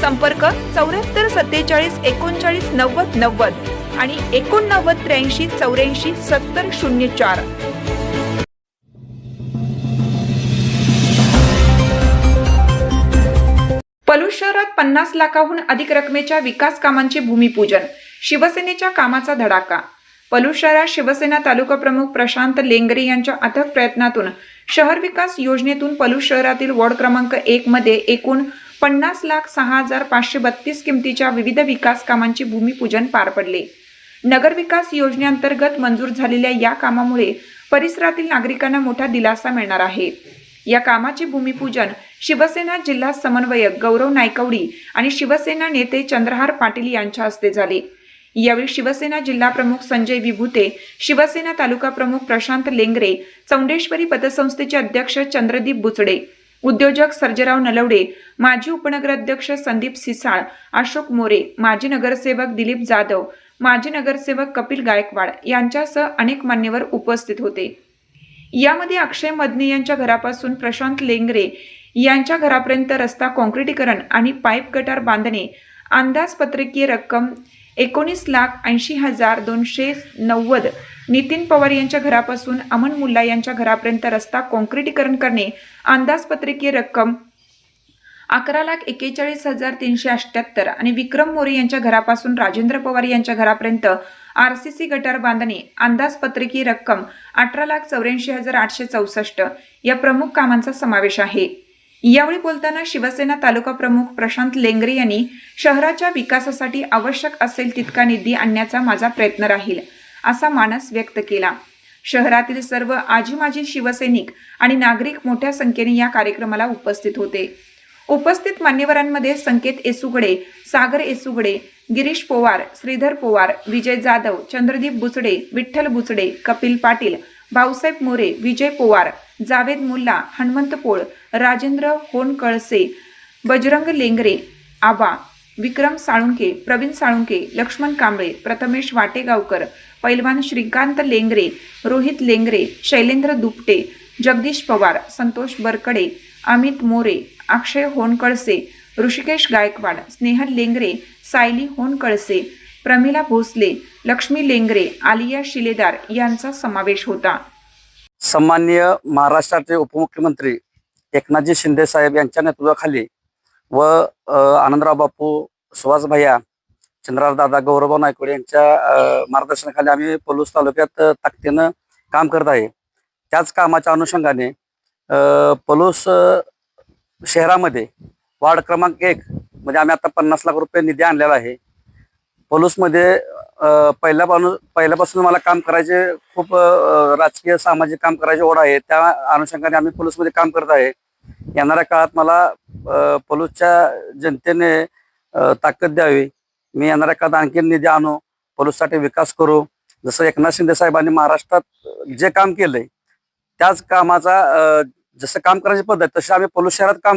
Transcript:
संपर्क चौऱ्याहत्तर सत्तेचाळीस एकोणचाळीस नव्वद नव्वद आणि एकोणनव्वद त्र्याऐंशी चौऱ्याऐंशी सत्तर शून्य चार. पलूस शहरात पन्नास लाखाहून अधिक रकमेच्या विकास कामांचे भूमिपूजन शिवसेनेच्या कामाचा धडाका. पलूस शहरात शिवसेना तालुका प्रमुख प्रशांत लेंगरे यांच्या अथक प्रयत्नातून शहर विकास योजनेतून पलूस शहरातील वॉर्ड क्रमांक एक मध्ये एकूण पन्नास लाख सहा हजार पाचशे बत्तीस किमतीच्या विविध विकास कामांचे भूमिपूजन पार पडले. नगरविकास योजनेअंतर्गत मंजूर झालेल्या या कामामुळे परिसरातील नागरिकांना मोठा दिलासा मिळणार आहे. या कामाचे भूमिपूजन शिवसेना जिल्हा समन्वयक गौरव नायकवडी आणि शिवसेना नेते चंद्रहार पाटील यांच्या हस्ते झाले. यावेळी शिवसेना जिल्हा प्रमुख संजय विभूते शिवसेना तालुका प्रमुख प्रशांत लेंगरे चौंडेश्वरी पतसंस्थेचे अध्यक्ष चंद्रदीप बुचडे उद्योजक सर्जराव नलवडे माजी उपनगराध्यक्ष संदीप सिसाळ अशोक मोरे माजी नगरसेवक दिलीप जाधव माजी नगरसेवक कपिल गायकवाड यांच्यासह अनेक मान्यवर उपस्थित होते. यामध्ये अक्षय मदने यांच्या घरापासून प्रशांत लेंगरे यांच्या घरापर्यंत रस्ता काँक्रिटीकरण आणि पाईप गटार बांधणे अंदाजपत्रकीय रक्कम एकोणीस लाख ऐंशी हजार दोनशे नव्वद. नितीन पवार यांच्या घरापासून अमन मुल्ला यांच्या घरापर्यंत रस्ता काँक्रिटीकरण करणे अंदाजपत्रकीय रक्कम अकरा लाख एकेचाळीस हजार तीनशे अठ्याहत्तर आणि विक्रम मोरे यांच्या घरापासून राजेंद्र पवार यांच्या घरापर्यंत आर सी सी गटार बांधणे अंदाजपत्रकीय रक्कम अठरा लाख चौऱ्याऐंशी हजार आठशे चौसष्ट. या प्रमुख कामांचा समावेश आहे. यावेळी बोलताना शिवसेना तालुका प्रमुख प्रशांत लेंगरे यांनी शहराच्या विकासासाठी आवश्यक असेल तितका निधी आणण्याचा माझा प्रयत्न राहील असा मानस व्यक्त केला. शहरातील सर्व आजी माजी शिवसैनिक आणि नागरिक मोठ्या संख्येने या कार्यक्रमाला उपस्थित होते. उपस्थित मान्यवरांमध्ये संकेत एसुगडे सागर एसुगडे गिरीश पोवार श्रीधर पोवार विजय जाधव चंद्रदीप बुचडे विठ्ठल बुचडे कपिल पाटील भाऊसाहेब मोरे विजय पोवार जावेद मुल्ला हनुमंत पोळ राजेंद्र होनकळसे बजरंग लेंगरे आबा विक्रम साळुंके प्रवीण साळुंके लक्ष्मण कांबळे प्रथमेश वाटेगावकर पैलवान श्रीकांत लेंगरे रोहित लेंगरे शैलेंद्र दुपटे जगदीश पवार संतोष बरकडे अमित मोरे अक्षय होनकळसे ऋषिकेश गायकवाड स्नेहल लेंगरे सायली होनकळसे प्रमिला भोसले लक्ष्मी लेंगरे आलिया शिलेदार यांचा समावेश होता. सन्मान्य महाराष्ट्राचे उपमुख्यमंत्री एकनाथजी शिंदे साहेब यांच्या नेतृत्वाखाली व आनंदराव बापू सुहास भैया चंद्रार दादा गौरव नायकवडे यांच्या मार्गदर्शनाखाली आम्ही पलूस तालुक्यात ताकदीनं काम करत आहे. त्याच कामाच्या अनुषंगाने पलूस शहरामध्ये वार्ड क्रमांक एक म्हणजे आम्ही आता पन्नास लाख रुपये निधी आणलेला आहे. पलूसमध्ये अ, पहिल्यापासून पहिल्यापासून मला काम करायचे खूप राजकीय सामाजिक काम करायची ओढ आहे. त्या अनुषंगाने आम्ही पोलीसमध्ये काम करत आहे. येणाऱ्या काळात मला अ, जनतेने ताकद द्यावी. मी येणाऱ्या काळात आणखी निधी आणू पलूससाठी विकास करू. जसं एकनाथ शिंदे साहेबांनी महाराष्ट्रात जे काम केलंय त्याच कामाचा जसं काम करायची पद्धत तशी आम्ही पलूस शहरात काम करू.